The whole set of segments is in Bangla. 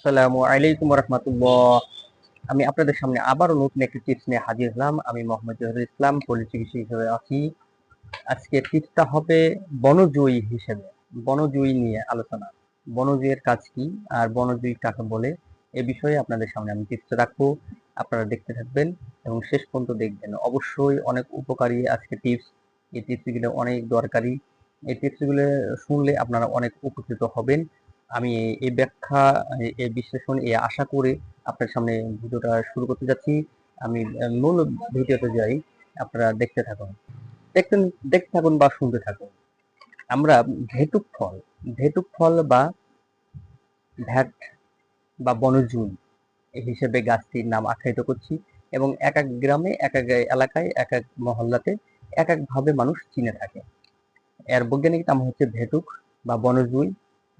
আসসালামু আলাইকুম রহমতুল্লাহ আমি আপনাদের সামনে আবারও নতুন একটি টিপস নিয়ে হাজির হলাম। আমি মোহাম্মদ জহিরুল ইসলাম পল্লী হিসেবে আছি। আজকে টিপসটা হবে বনজয়ী হিসেবে। বনজয়ী নিয়ে আলোচনা। বনজয়ীর কাজ কি আর বনজয়ী কাকে বলে? এ বিষয়ে আপনাদের সামনে আমি টিপস রাখব। আপনারা দেখতে থাকবেন এবং শেষ পর্যন্ত দেখবেন। অবশ্যই অনেক উপকারী আজকে টিপস এই টিপসগুলো অনেক দরকারি। এই টিপসগুলো শুনলে আপনারা অনেক উপকৃত হবেন। আমি এই ব্যাখ্যা এই বিশ্লেষণ এই আশা করে আপনার সামনে ভিডিওটা শুরু করতে যাচ্ছি। আমি মূল ভিডিওতে যাই, আপনারা দেখতে থাকুন। দেখতে দেখতে থাকুন বা শুনতে থাকুন। আমরা ভেটুক ফল ভেটুক ফল বা ভ্যাট বা বনজুন হিসেবে গাছটির নাম আখ্যায়িত করছি এবং এক এক গ্রামে, এক এক এলাকায়, এক এক মহল্লাতে এক এক ভাবে মানুষ চিনে থাকে। এর বৈজ্ঞানিক নাম হচ্ছে ভেটুক বা বনজুই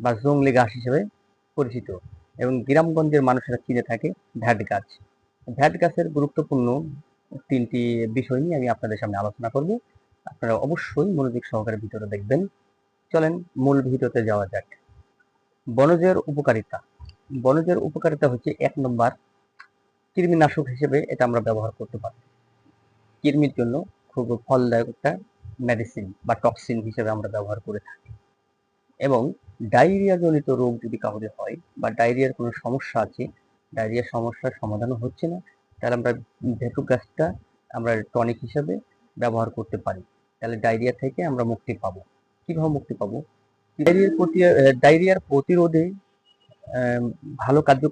বা জংলি গাছ হিসেবে পরিচিত এবং গ্রামগঞ্জের মানুষেরা চিনে থাকে ভ্যাট গাছ। ভ্যাট গাছের গুরুত্বপূর্ণ তিনটি বিষয় নিয়ে আমি আপনাদের সামনে আলোচনা করব। আপনারা অবশ্যই মনোযোগ সহকারে ভিতরে দেখবেন। চলেন মূল ভিডিওতে যাওয়া যাক। বনজের উপকারিতা। বনজের উপকারিতা হচ্ছে এক নম্বর, কৃমিনাশক হিসেবে এটা আমরা ব্যবহার করতে পারি। কৃমির জন্য খুব ফলদায়ক একটা মেডিসিন বা টক্সিন হিসেবে আমরা ব্যবহার করে থাকি। এবং ডায়রিয়া জনিত রোগ যদি কাউরে হয় বা ডায়রিয়ার কোনো সমস্যা আছে, ডায়রিয়ার সমস্যার সমাধানও হচ্ছে না, তাহলে আমরা ভেটুক গাছটা আমরা টনিক হিসাবে ব্যবহার করতে পারি। তাহলে ডায়রিয়া থেকে আমরা মুক্তি পাবো। কীভাবে মুক্তি পাবো? ডায়রিয়ার প্রতি, ডায়রিয়ার প্রতিরোধে ভালো কার্য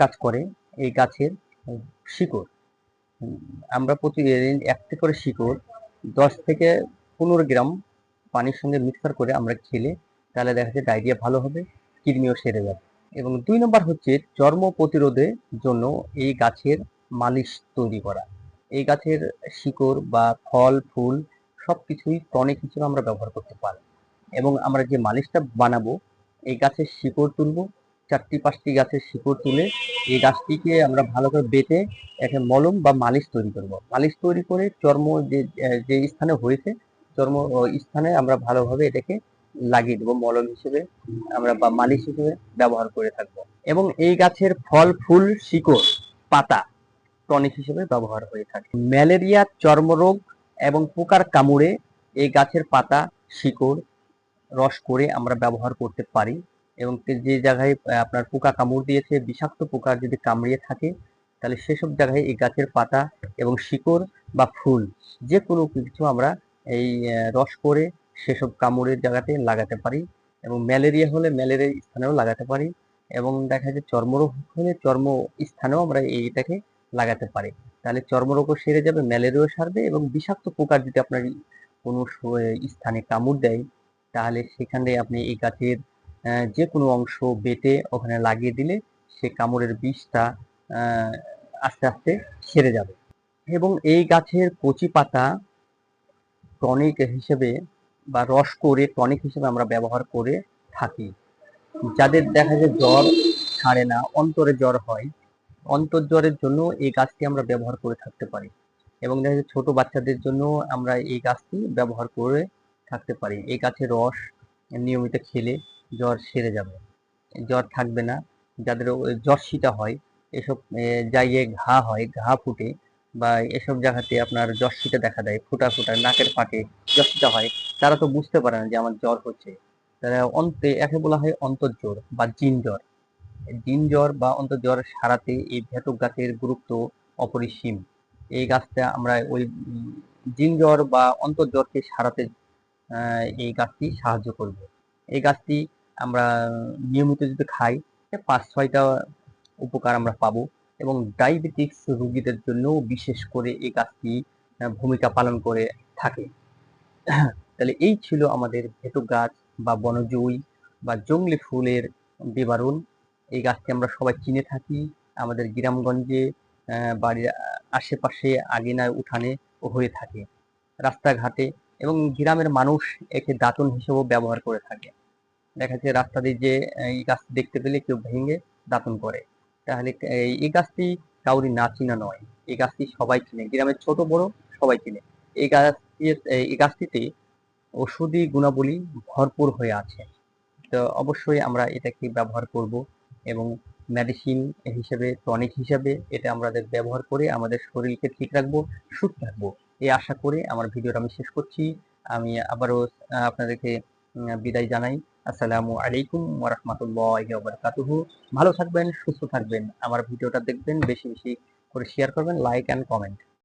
কাজ করে এই গাছের শিকড়। আমরা প্রতিদিন একটি করে শিকড় দশ থেকে পনেরো গ্রাম পানির সঙ্গে মিক্সার করে আমরা খেলে তাহলে দেখা যাচ্ছে ডায়রিয়া ভালো হবে কৃমিও সেরে যাবে। এবং দুই নম্বর হচ্ছে চর্ম প্রতিরোধের জন্য এই গাছের মালিশ তৈরি করা। এই গাছের শিকড় বা ফল, ফুল সব কিছুই টনিক হিসেবে আমরা ব্যবহার করতে পারি। এবং আমরা যে মালিশটা বানাবো, এই গাছের শিকড় তুলবো, চারটি পাঁচটি গাছের শিকড় তুলে এই গাছটিকে আমরা ভালো করে বেটে একটা মলম বা মালিশ তৈরি করব। মালিশ তৈরি করে চর্ম যে যে স্থানে হয়েছে, চর্ম স্থানে আমরা ভালোভাবে এটাকে লাগিয়ে দেবো, মলম হিসেবে আমরা বা মালিশ হিসেবে ব্যবহার করে থাকব। এবং এই গাছের ফল, ফুল, শিকড়, পাতা টনিক হিসেবে ব্যবহার হয়ে থাকে। ম্যালেরিয়া, চর্মরোগ এবং পোকার কামড়ে এই গাছের পাতা, শিকড় রস করে আমরা ব্যবহার করতে পারি এবং যে জায়গায় আপনার পোকা কামড় দিয়েছে, বিষাক্ত পোকা যদি কামড়িয়ে থাকে, তাহলে সেসব জায়গায় এই গাছের পাতা এবং শিকড় বা ফুল, যে কোনো কিছু আমরা এই রস করে সেসব কামড়ের জায়গাতে লাগাতে পারি এবং ম্যালেরিয়া হলে ম্যালেরিয়ার স্থানেও লাগাতে পারি এবং দেখা যায় চর্মরোগ হলে চর্ম স্থানেও আমরা এইটাকে লাগাতে পারি। তাহলে চর্মরোগও সেরে যাবে, ম্যালেরিয়াও সারবে এবং বিষাক্ত পোকার যদি আপনার কোনো স্থানে কামড় দেয়, তাহলে সেখানে আপনি এই গাছের যে কোনো অংশ বেটে ওখানে লাগিয়ে দিলে সে কামড়ের বিষটা আস্তে আস্তে সেরে যাবে। এবং এই গাছের কচি পাতা টনিক হিসেবে বা রস করে টনিক হিসেবে আমরা ব্যবহার করে থাকি। যাদের দেখা যায় জ্বর ছাড়ে না, অন্তরে জ্বর হয়, অন্তর জ্বরের জন্য এই গাছটি আমরা ব্যবহার করে থাকতে পারি এবং দেখা যায় ছোট বাচ্চাদের জন্য আমরা এই গাছটি ব্যবহার করে থাকতে পারি। এই গাছের রস নিয়মিত খেলে জ্বর সেরে যাবে। জ্বর থাকবে না, যাদের জ্বর জর্শিটা হয়, এসব জায়গায় ঘা হয়, ঘা ফুটে বা এসব জায়গাতে আপনার জর্শিটা দেখা দেয়, ফুটা ফুটা নাকের ফাটে জর্শিটা হয়, তারা তো বুঝতে পারে না যে আমার জ্বর হচ্ছে। তারা অন্তে, একে বলা হয় অন্তর্জ্বর বা জিন জ্বর। জিন জ্বর বা অন্তর্জ্বর সারাতে এই ভেটক গাছের গুরুত্ব অপরিসীম। এই গাছটা আমরা ওই জিন জ্বর বা অন্তর্জ্বরকে সারাতে এই গাছটি সাহায্য করবে। এই গাছটি আমরা নিয়মিত যদি খাই পাঁচ ছয়টা উপকার আমরা পাবো। এবং ডায়াবেটিক্স রোগীদের জন্য বিশেষ করে এই গাছটি ভূমিকা পালন করে থাকে। তাহলে এই ছিল আমাদের ভেটক গাছ বা বনজুই বা জংলি ফুলের বিবরণ। এই গাছটি আমরা সবাই চিনে থাকি। আমাদের গ্রামগঞ্জে বাড়ির আশেপাশে আঙিনায় উঠানে হয়ে থাকে রাস্তাঘাটে এবং গ্রামের মানুষ একে দাঁতন হিসেবেও ব্যবহার করে থাকে। দেখা যাচ্ছে রাস্তা দিয়ে যে এই গাছ দেখতে পেলে কেউ ভেঙে দাঁতন করে। তাহলে এই- গাছটি কাউরি না চিনা নয়। এই গাছটি সবাই চিনে। গ্রামের ছোট বড় সবাই চিনে। এই গাছটি, এই গাছটিতে ওষুধি গুণাবলী ভরপুর হয়ে আছে। তো অবশ্যই আমরা এটাকে ব্যবহার করব এবং মেডিসিন হিসেবে টনিক হিসেবে এটা আমাদের ব্যবহার করে আমাদের শরীরকে ঠিক রাখব, সুস্থ রাখব। এই আশা করে আমার ভিডিওটা আমি শেষ করছি। আমি আবারও আপনাদেরকে বিদায় জানাই। আসসালামু আলাইকুম ওরহমতুল্লাহ বারকাতুহু ভালো থাকবেন, সুস্থ থাকবেন। আমার ভিডিওটা দেখবেন, বেশি বেশি করে শেয়ার করবেন লাইক অ্যান্ড কমেন্ট